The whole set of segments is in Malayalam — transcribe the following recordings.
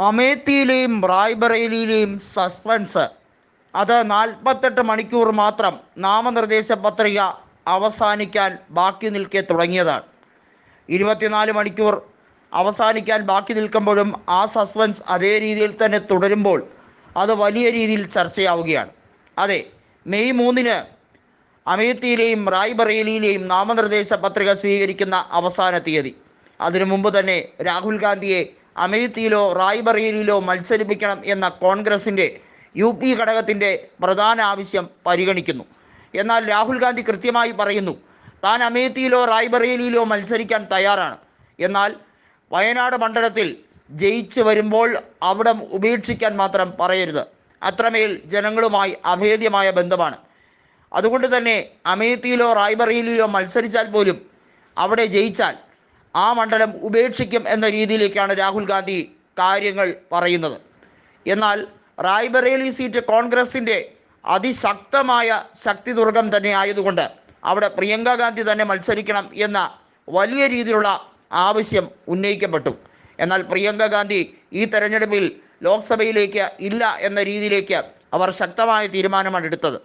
അമേത്തിയിലെയും റായ്ബറേലിയിലെയും സസ്പെൻസ്. അത് നാൽപ്പത്തെട്ട് മണിക്കൂർ മാത്രം നാമനിർദ്ദേശ പത്രിക അവസാനിക്കാൻ ബാക്കി നിൽക്കെ തുടങ്ങിയതാണ്. ഇരുപത്തിനാല് മണിക്കൂർ അവസാനിക്കാൻ ബാക്കി നിൽക്കുമ്പോഴും ആ സസ്പെൻസ് അതേ രീതിയിൽ തന്നെ തുടരുമ്പോൾ അത് വലിയ രീതിയിൽ ചർച്ചയാവുകയാണ്. അതെ മെയ് മൂന്നിന് അമേത്തിയിലെയും റായ്ബറേലിയിലെയും നാമനിർദ്ദേശ പത്രിക സ്വീകരിക്കുന്ന അവസാന തീയതി. അതിനു മുമ്പ് തന്നെ രാഹുൽ ഗാന്ധിയെ അമേത്തിയിലോ റായ്ബറേലിയിലോ മത്സരിപ്പിക്കണം എന്ന കോൺഗ്രസിന്റെ യു പി ഘടകത്തിന്റെ പ്രധാന ആവശ്യം പരിഗണിക്കുന്നു. എന്നാൽ രാഹുൽ ഗാന്ധി കൃത്യമായി പറയുന്നു താൻ അമേത്തിയിലോ റായ്ബറേലിയിലോ മത്സരിക്കാൻ തയ്യാറാണ്. എന്നാൽ വയനാട് മണ്ഡലത്തിൽ ജയിച്ചു വരുമ്പോൾ അവിടെ ഉപേക്ഷിക്കാൻ മാത്രം പറയരുത്. അത്രമേൽ ജനങ്ങളുമായി അഭേദ്യമായ ബന്ധമാണ്. അതുകൊണ്ട് തന്നെ അമേത്തിയിലോ റായ്ബറേലിയിലോ മത്സരിച്ചാൽ പോലും അവിടെ ജയിച്ചാൽ ആ മണ്ഡലം ഉപേക്ഷിക്കും എന്ന രീതിയിലേക്കാണ് രാഹുൽ ഗാന്ധി കാര്യങ്ങൾ പറയുന്നത്. എന്നാൽ റായ്ബറേലി സീറ്റ് കോൺഗ്രസിന്റെ അതിശക്തമായ ശക്തി ദുർഗം തന്നെ ആയതുകൊണ്ട് അവിടെ പ്രിയങ്ക ഗാന്ധി തന്നെ മത്സരിക്കണം എന്ന വലിയ രീതിയിലുള്ള ആവശ്യം ഉന്നയിക്കപ്പെട്ടു. എന്നാൽ പ്രിയങ്ക ഗാന്ധി ഈ തെരഞ്ഞെടുപ്പിൽ ലോക്സഭയിലേക്ക് ഇല്ല എന്ന രീതിയിലേക്ക് അവർ ശക്തമായ തീരുമാനമാണ് എടുത്തത്.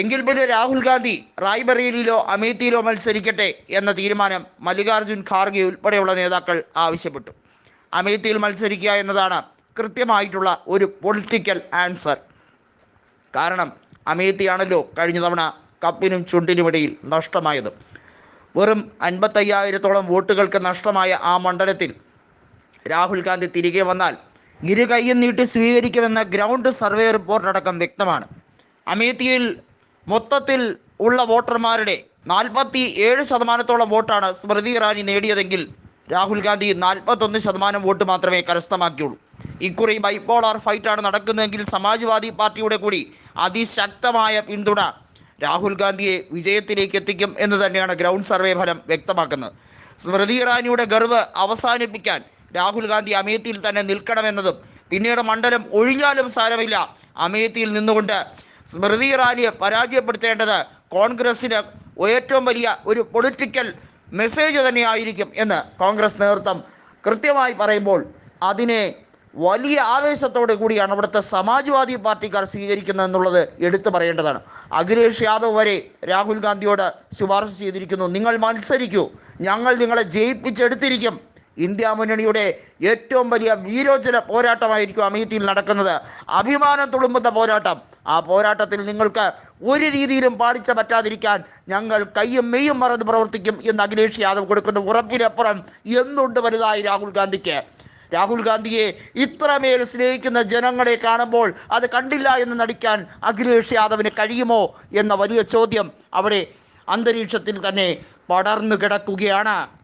എങ്കിൽ പിന്നെ രാഹുൽ ഗാന്ധി റായ്ബറേലിയിലോ അമേത്തിയിലോ മത്സരിക്കട്ടെ എന്ന തീരുമാനം മല്ലികാർജുൻ ഖാർഗെ ഉൾപ്പെടെയുള്ള നേതാക്കൾ ആവശ്യപ്പെട്ടു. അമേത്തിയിൽ മത്സരിക്കുക എന്നതാണ് കൃത്യമായിട്ടുള്ള ഒരു പൊളിറ്റിക്കൽ ആൻസർ. കാരണം അമേത്തിയാണല്ലോ കഴിഞ്ഞ തവണ കപ്പിനും ചുണ്ടിനുമിടയിൽ നഷ്ടമായത്. വെറും അൻപത്തയ്യായിരത്തോളം വോട്ടുകൾക്ക് നഷ്ടമായ ആ മണ്ഡലത്തിൽ രാഹുൽ ഗാന്ധി തിരികെ വന്നാൽ ഇരു കൈയും നീട്ടി സ്വീകരിക്കുമെന്ന ഗ്രൗണ്ട് സർവേ റിപ്പോർട്ടടക്കം വ്യക്തമാണ്. അമേത്തിയിൽ മൊത്തത്തിൽ ഉള്ള വോട്ടർമാരുടെ നാൽപ്പത്തി ഏഴ് ശതമാനത്തോളം വോട്ടാണ് സ്മൃതി ഇറാനി നേടിയതെങ്കിൽ രാഹുൽ ഗാന്ധി നാൽപ്പത്തൊന്ന് ശതമാനം വോട്ട് മാത്രമേ കരസ്ഥമാക്കിയുള്ളൂ. ഇക്കുറി ബൈപ്പോളാർ ഫൈറ്റാണ് നടക്കുന്നതെങ്കിൽ സമാജ്വാദി പാർട്ടിയുടെ കൂടി അതിശക്തമായ പിന്തുണ രാഹുൽ ഗാന്ധിയെ വിജയത്തിലേക്ക് എത്തിക്കും എന്ന് തന്നെയാണ് ഗ്രൗണ്ട് സർവേ ഫലം വ്യക്തമാക്കുന്നത്. സ്മൃതി ഇറാനിയുടെ ഗർവ് അവസാനിപ്പിക്കാൻ രാഹുൽ ഗാന്ധി അമേത്തിയിൽ തന്നെ നിൽക്കണമെന്നതും പിന്നീട് മണ്ഡലം ഒഴിഞ്ഞാലും സാരമില്ല. അമേത്തിയിൽ നിന്നുകൊണ്ട് സ്മൃതി ഇറാനിയെ പരാജയപ്പെടുത്തേണ്ടത് കോൺഗ്രസിന് ഏറ്റവും വലിയ ഒരു പൊളിറ്റിക്കൽ മെസ്സേജ് തന്നെയായിരിക്കും എന്ന് കോൺഗ്രസ് നേതൃത്വം കൃത്യമായി പറയുമ്പോൾ അതിനെ വലിയ ആവേശത്തോടെ കൂടിയാണ് അവിടുത്തെ സമാജ്വാദി പാർട്ടിക്കാർ സ്വീകരിക്കുന്നത് എന്നുള്ളത് എടുത്തു പറയേണ്ടതാണ്. അഖിലേഷ് യാദവ് വരെ രാഹുൽ ഗാന്ധിയോട് ശുപാർശ ചെയ്തിരിക്കുന്നു. നിങ്ങൾ മത്സരിക്കൂ. ഞങ്ങൾ നിങ്ങളെ ജയിപ്പിച്ചെടുത്തിരിക്കും. ഇന്ത്യ മുന്നണിയുടെ ഏറ്റവും വലിയ വീരോചന പോരാട്ടമായിരിക്കും അമേത്തിയിൽ നടക്കുന്നത്. അഭിമാനം തുളുമ്പുന്ന പോരാട്ടം. ആ പോരാട്ടത്തിൽ നിങ്ങൾക്ക് ഒരു രീതിയിലും പാടിച്ച പറ്റാതിരിക്കാൻ ഞങ്ങൾ കയ്യും മെയ്യും മറന്ന് പ്രവർത്തിക്കും എന്ന് അഖിലേഷ് യാദവ് കൊടുക്കുന്ന ഉറപ്പിനപ്പുറം എന്തുണ്ട് വലുതായി രാഹുൽ ഗാന്ധിക്ക്? രാഹുൽ ഗാന്ധിയെ ഇത്രമേൽ സ്നേഹിക്കുന്ന ജനങ്ങളെ കാണുമ്പോൾ അത് കണ്ടില്ല എന്ന് നടിക്കാൻ അഖിലേഷ് യാദവിന് കഴിയുമോ എന്ന വലിയ ചോദ്യം അവിടെ അന്തരീക്ഷത്തിൽ തന്നെ പടർന്നു കിടക്കുകയാണ്.